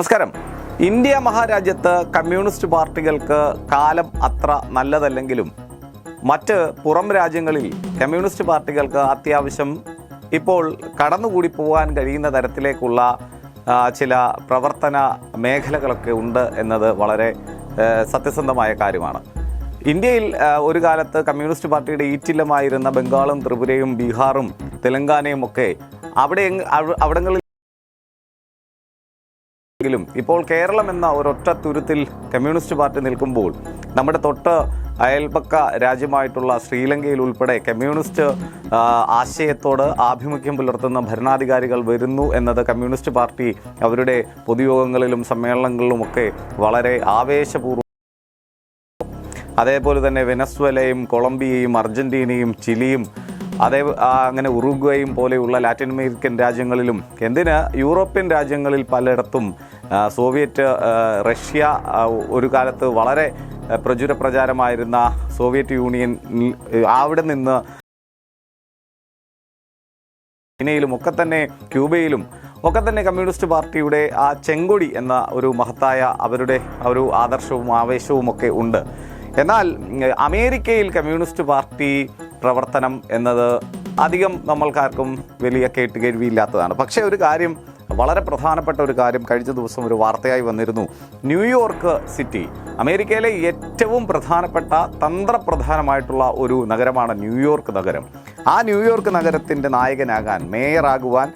നമസ്കാരം. India മഹാരാജ്യത്ത് communist പാർട്ടികൾക്ക് കാലം അത്ര നല്ലതല്ലെങ്കിലും മറ്റ് പുറം രാജ്യങ്ങളിൽ കമ്മ്യൂണിസ്റ്റ് പാർട്ടികൾക്ക് അത്യാവശ്യം ഇപ്പോൾ കടന്നുകൂടി പോകാൻ കഴിയുന്ന തരത്തിലേക്കുള്ള ചില പ്രവർത്തന മേഖലകളൊക്കെ ഉണ്ട് എന്നത് വളരെ സത്യസന്ധമായ കാര്യമാണ്. ഇന്ത്യയിൽ ഒരു കാലത്ത് കമ്മ്യൂണിസ്റ്റ് പാർട്ടിയുടെ ഈറ്റില്ലമായിരുന്ന ബംഗാളും ത്രിപുരയും ബീഹാറും തെലങ്കാനയും ഒക്കെ അവിടെ അവിടങ്ങളിൽ എങ്കിലും ഇപ്പോൾ കേരളം എന്ന ഒരൊറ്റ തുരുത്തിൽ കമ്മ്യൂണിസ്റ്റ് പാർട്ടി നിൽക്കുമ്പോൾ നമ്മുടെ തൊട്ട് അയൽപക്ക രാജ്യമായിട്ടുള്ള ശ്രീലങ്കയിൽ ഉൾപ്പെടെ കമ്മ്യൂണിസ്റ്റ് ആശയത്തോട് ആഭിമുഖ്യം പുലർത്തുന്ന ഭരണാധികാരികൾ വരുന്നു എന്നത് കമ്മ്യൂണിസ്റ്റ് പാർട്ടി അവരുടെ പൊതുയോഗങ്ങളിലും സമ്മേളനങ്ങളിലുമൊക്കെ വളരെ ആവേശപൂർവം. അതേപോലെ തന്നെ വെനസ്വലയും കൊളംബിയയും അർജന്റീനയും ചിലിയും അതേ അങ്ങനെ ഉറുഗ്വയും പോലെയുള്ള ലാറ്റിൻ അമേരിക്കൻ രാജ്യങ്ങളിലും എന്തിന്? യൂറോപ്യൻ രാജ്യങ്ങളിൽ പലയിടത്തും സോവിയറ്റ് റഷ്യ ഒരു കാലത്ത് വളരെ പ്രചുര പ്രചാരമായിരുന്ന സോവിയറ്റ് യൂണിയൻ അവിടെ നിന്ന് ചൈനയിലും ഒക്കെ തന്നെ ക്യൂബയിലും ഒക്കെ തന്നെ കമ്മ്യൂണിസ്റ്റ് പാർട്ടിയുടെ ആ ചെങ്കൊടി എന്ന ഒരു മഹത്തായ അവരുടെ ഒരു ആദർശവും ആവേശവും ഒക്കെ ഉണ്ട്. എന്നാൽ അമേരിക്കയിൽ കമ്മ്യൂണിസ്റ്റ് പാർട്ടി പ്രവർത്തനം എന്നത് അധികം നമ്മൾക്കാർക്കും വലിയ കേട്ടുകേഴ്വിയില്ലാത്തതാണ് പക്ഷേ ഒരു കാര്യം വളരെ പ്രധാനപ്പെട്ട ഒരു കാര്യം കഴിഞ്ഞ ദിവസം ഒരു വാർത്തയായി വന്നിരുന്നു. ന്യൂയോർക്ക് സിറ്റി അമേരിക്കയിലെ ഏറ്റവും പ്രധാനപ്പെട്ട തന്ത്രപ്രധാനമായിട്ടുള്ള ഒരു നഗരമാണ് ന്യൂയോർക്ക് നഗരം. ആ ന്യൂയോർക്ക് നഗരത്തിന്റെ നായകനാകാൻ മേയറാകുവാൻ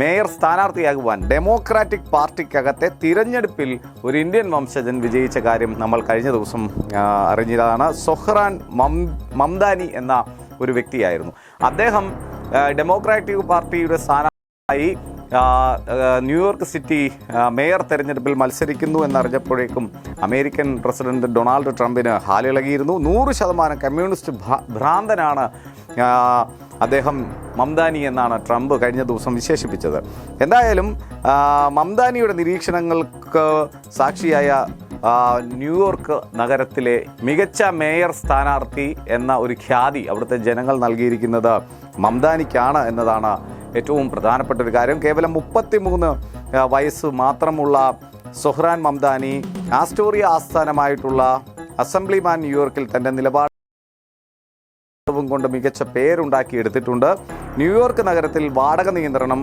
മേയർ സ്ഥാനാർത്ഥിയാകുവാൻ ഡെമോക്രാറ്റിക് പാർട്ടിക്കകത്തെ തിരഞ്ഞെടുപ്പിൽ ഒരു ഇന്ത്യൻ വംശജൻ വിജയിച്ച കാര്യം നമ്മൾ കഴിഞ്ഞ ദിവസം അറിഞ്ഞതാണ്. സൊഹ്റാൻ മംദാനി എന്ന ഒരു വ്യക്തിയായിരുന്നു. അദ്ദേഹം ഡെമോക്രാറ്റിക് പാർട്ടിയുടെ ആ, ന്യൂയോർക്ക് സിറ്റി മേയർ തെരഞ്ഞെടുപ്പിൽ മത്സരിക്കുന്നു എന്നറിഞ്ഞപ്പോഴേക്കും അമേരിക്കൻ പ്രസിഡന്റ് ഡൊണാൾഡ് ട്രംപിന് ഹാലിളകിയിരുന്നു. നൂറ് ശതമാനം കമ്മ്യൂണിസ്റ്റ് ഭ്രാന്തനാണ് അദ്ദേഹം മംദാനി എന്നാണ് ട്രംപ് കഴിഞ്ഞ ദിവസം വിശേഷിപ്പിച്ചത്. എന്തായാലും മംദാനിയുടെ നിരീക്ഷണങ്ങൾക്ക് സാക്ഷിയായ ന്യൂയോർക്ക് നഗരത്തിലെ മികച്ച മേയർ സ്ഥാനാർത്ഥി എന്ന ഒരു ഖ്യാതി അവിടുത്തെ ജനങ്ങൾ നൽകിയിരിക്കുന്നത് മംദാനിക്കാണ് എന്നതാണ് ഏറ്റവും പ്രധാനപ്പെട്ട ഒരു കാര്യം. കേവലം മുപ്പത്തിമൂന്ന് വയസ്സ് മാത്രമുള്ള സൊഹ്റാൻ മംദാനി ആസ്റ്റോറിയ ആസ്ഥാനമായിട്ടുള്ള അസംബ്ലിമാൻ ന്യൂയോർക്കിൽ തന്റെ നിലപാട് കൊണ്ട് മികച്ച പേരുണ്ടാക്കി എടുത്തിട്ടുണ്ട്. ന്യൂയോർക്ക് നഗരത്തിൽ വാടക നിയന്ത്രണം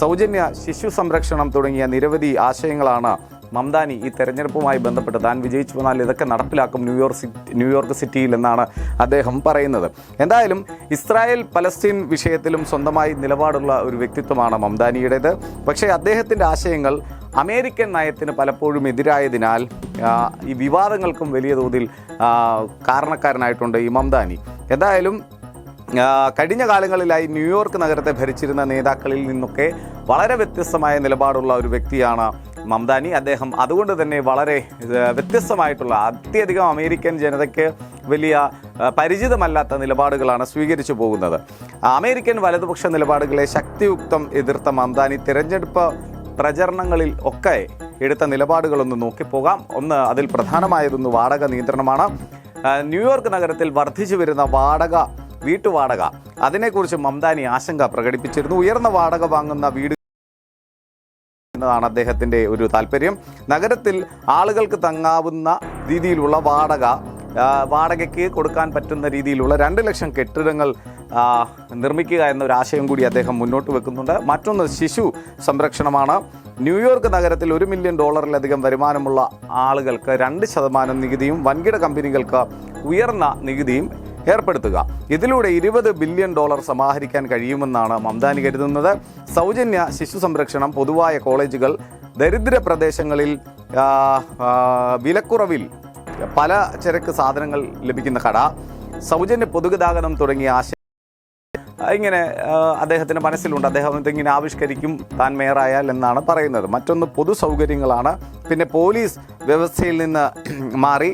സൗജന്യ ശിശു സംരക്ഷണം തുടങ്ങിയ നിരവധി ആശയങ്ങളാണ് മംദാനി ഈ തെരഞ്ഞെടുപ്പുമായി ബന്ധപ്പെട്ട് താൻ വിജയിച്ചു വന്നാൽ ഇതൊക്കെ നടപ്പിലാക്കും ന്യൂയോർക്ക് സിറ്റി ന്യൂയോർക്ക് സിറ്റിയിൽ എന്നാണ് അദ്ദേഹം പറയുന്നത്. എന്തായാലും ഇസ്രായേൽ പലസ്തീൻ വിഷയത്തിലും സ്വന്തമായി നിലപാടുള്ള ഒരു വ്യക്തിത്വമാണ് മംദാനിയുടേത്. പക്ഷേ അദ്ദേഹത്തിന്റെ ആശയങ്ങൾ അമേരിക്കൻ നയത്തിന് പലപ്പോഴും എതിരായതിനാൽ ഈ വിവാദങ്ങൾക്കും വലിയ തോതിൽ കാരണക്കാരനായിട്ടുണ്ട് ഈ മംദാനി. എന്തായാലും കഴിഞ്ഞ കാലങ്ങളിലായി ന്യൂയോർക്ക് നഗരത്തെ ഭരിച്ചിരുന്ന നേതാക്കളിൽ നിന്നൊക്കെ വളരെ വ്യത്യസ്തമായ നിലപാടുള്ള ഒരു വ്യക്തിയാണ് മംദാനി അദ്ദേഹം അതുകൊണ്ട് തന്നെ വളരെ വ്യത്യസ്തമായിട്ടുള്ള അത്യധികം അമേരിക്കൻ ജനതയ്ക്ക് വലിയ പരിചിതമല്ലാത്ത നിലപാടുകളാണ് സ്വീകരിച്ചു പോകുന്നത്. അമേരിക്കൻ വലതുപക്ഷ നിലപാടുകളെ ശക്തിയുക്തം എതിർത്ത മംദാനി തിരഞ്ഞെടുപ്പ് പ്രചരണങ്ങളിൽ ഒക്കെ എടുത്ത നിലപാടുകളൊന്ന് നോക്കിപ്പോകാം ഒന്ന് അതിൽ പ്രധാനമായതൊന്ന് വാടക നിയന്ത്രണമാണ്. ന്യൂയോർക്ക് നഗരത്തിൽ വർദ്ധിച്ചു വരുന്ന വാടക വീട്ടുവാടക അതിനെക്കുറിച്ച് മംദാനി ആശങ്ക പ്രകടിപ്പിച്ചിരുന്നു. ഉയർന്ന വാടക വാങ്ങുന്ന വീട് എന്നതാണ് അദ്ദേഹത്തിന്റെ ഒരു താല്പര്യം. നഗരത്തിൽ ആളുകൾക്ക് തങ്ങാവുന്ന രീതിയിലുള്ള വാടക വാടകയ്ക്ക് കൊടുക്കാൻ പറ്റുന്ന രീതിയിലുള്ള രണ്ട് ലക്ഷം കെട്ടിടങ്ങൾ നിർമ്മിക്കുക എന്നൊരു ആശയം കൂടി അദ്ദേഹം മുന്നോട്ട് വെക്കുന്നുണ്ട്. മറ്റൊന്ന് ശിശു സംരക്ഷണമാണ്. ന്യൂയോർക്ക് നഗരത്തിൽ ഒരു മില്യൺ ഡോളറിലധികം വരുമാനമുള്ള ആളുകൾക്ക് രണ്ട് ശതമാനം നികുതിയും വൻകിട കമ്പനികൾക്ക് ഉയർന്ന നികുതിയും ഏർപ്പെടുത്തുക. ഇതിലൂടെ ഇരുപത് ബില്യൺ ഡോളർ സമാഹരിക്കാൻ കഴിയുമെന്നാണ് മംദാനി കരുതുന്നത്. സൗജന്യ ശിശു സംരക്ഷണം പൊതുവായ കോളേജുകൾ ദരിദ്ര പ്രദേശങ്ങളിൽ വിലക്കുറവിൽ പല ചരക്ക് സാധനങ്ങൾ ലഭിക്കുന്ന കട സൗജന്യ പൊതുഗതാഗതം തുടങ്ങിയ ആശയം ഇങ്ങനെ അദ്ദേഹത്തിന് മനസ്സിലുണ്ട്. അദ്ദേഹം ഇതിങ്ങനെ ആവിഷ്കരിക്കും താൻ മേയറായാൽ എന്നാണ് പറയുന്നത്. മറ്റൊന്ന് പൊതു സൗകര്യങ്ങളാണ് പിന്നെ പോലീസ് വ്യവസ്ഥയിൽ നിന്ന് മാറി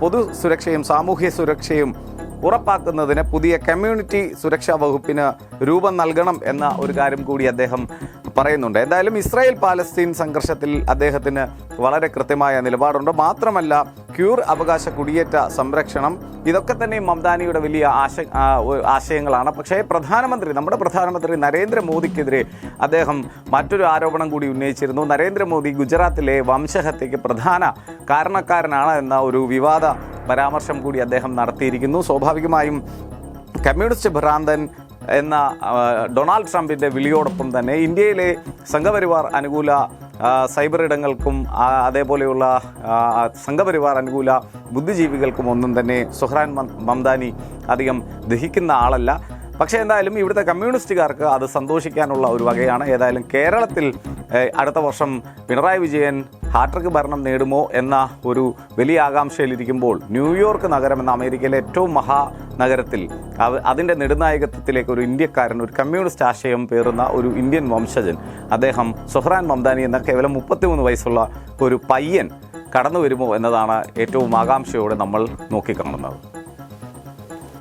പൊതു സുരക്ഷയും സാമൂഹ്യ സുരക്ഷയും ഉറപ്പാക്കുന്നതിന് പുതിയ കമ്മ്യൂണിറ്റി സുരക്ഷാ വകുപ്പിന് രൂപം നൽകണം എന്ന ഒരു കാര്യം കൂടി അദ്ദേഹം പറയുന്നുണ്ട്. എന്തായാലും ഇസ്രായേൽ പാലസ്തീൻ സംഘർഷത്തിൽ അദ്ദേഹത്തിന് വളരെ കൃത്യമായ നിലപാടുണ്ട്. മാത്രമല്ല ക്യൂർ അവകാശ കുടിയേറ്റ സംരക്ഷണം ഇതൊക്കെ തന്നെ മംദാനിയുടെ വലിയ ആശ ആശയങ്ങളാണ്. പക്ഷേ പ്രധാനമന്ത്രി നമ്മുടെ പ്രധാനമന്ത്രി നരേന്ദ്രമോദിക്കെതിരെ അദ്ദേഹം മറ്റൊരു ആരോപണം കൂടി ഉന്നയിച്ചിരുന്നു. നരേന്ദ്രമോദി ഗുജറാത്തിലെ വംശഹത്യയ്ക്ക് പ്രധാന കാരണക്കാരനാണ് എന്ന ഒരു വിവാദ പരാമർശം കൂടി അദ്ദേഹം നടത്തിയിരിക്കുന്നു. സ്വാഭാവികമായും കമ്മ്യൂണിസ്റ്റ് ഭ്രാന്തൻ എന്ന ഡൊണാൾഡ് ട്രംപിന്റെ വിളിയോടൊപ്പം തന്നെ ഇന്ത്യയിലെ സംഘപരിവാർ അനുകൂല സൈബർ ഇടങ്ങൾക്കും അതേപോലെയുള്ള സംഘപരിവാർ അനുകൂല ബുദ്ധിജീവികൾക്കും ഒന്നും തന്നെ സുഹ്രാൻ മംദാനി അധികം ദഹിക്കുന്ന ആളല്ല. പക്ഷേ എന്തായാലും ഇവിടുത്തെ കമ്മ്യൂണിസ്റ്റുകാർക്ക് അത് സന്തോഷിക്കാനുള്ള ഒരു വകയാണ്. ഏതായാലും കേരളത്തിൽ അടുത്ത വർഷം പിണറായി വിജയൻ ഹാട്രിക് ഭരണം നേടുമോ എന്ന ഒരു വലിയ ആകാംക്ഷയിലിരിക്കുമ്പോൾ ന്യൂയോർക്ക് നഗരം എന്ന അമേരിക്കയിലെ ഏറ്റവും മഹാ നഗരത്തിൽ അതിന്റെ നെടുനായകത്വത്തിലേക്ക് ഒരു ഇന്ത്യക്കാരൻ ഒരു കമ്മ്യൂണിസ്റ്റ് ആശയം പേറുന്ന ഒരു ഇന്ത്യൻ വംശജൻ അദ്ദേഹം സുഹ്രാൻ മംദാനി എന്ന കേവലം മുപ്പത്തിമൂന്ന് വയസ്സുള്ള ഒരു പയ്യൻ കടന്നു വരുമോ എന്നതാണ് ഏറ്റവും ആകാംക്ഷയോടെ നമ്മൾ നോക്കിക്കാണുന്നത്.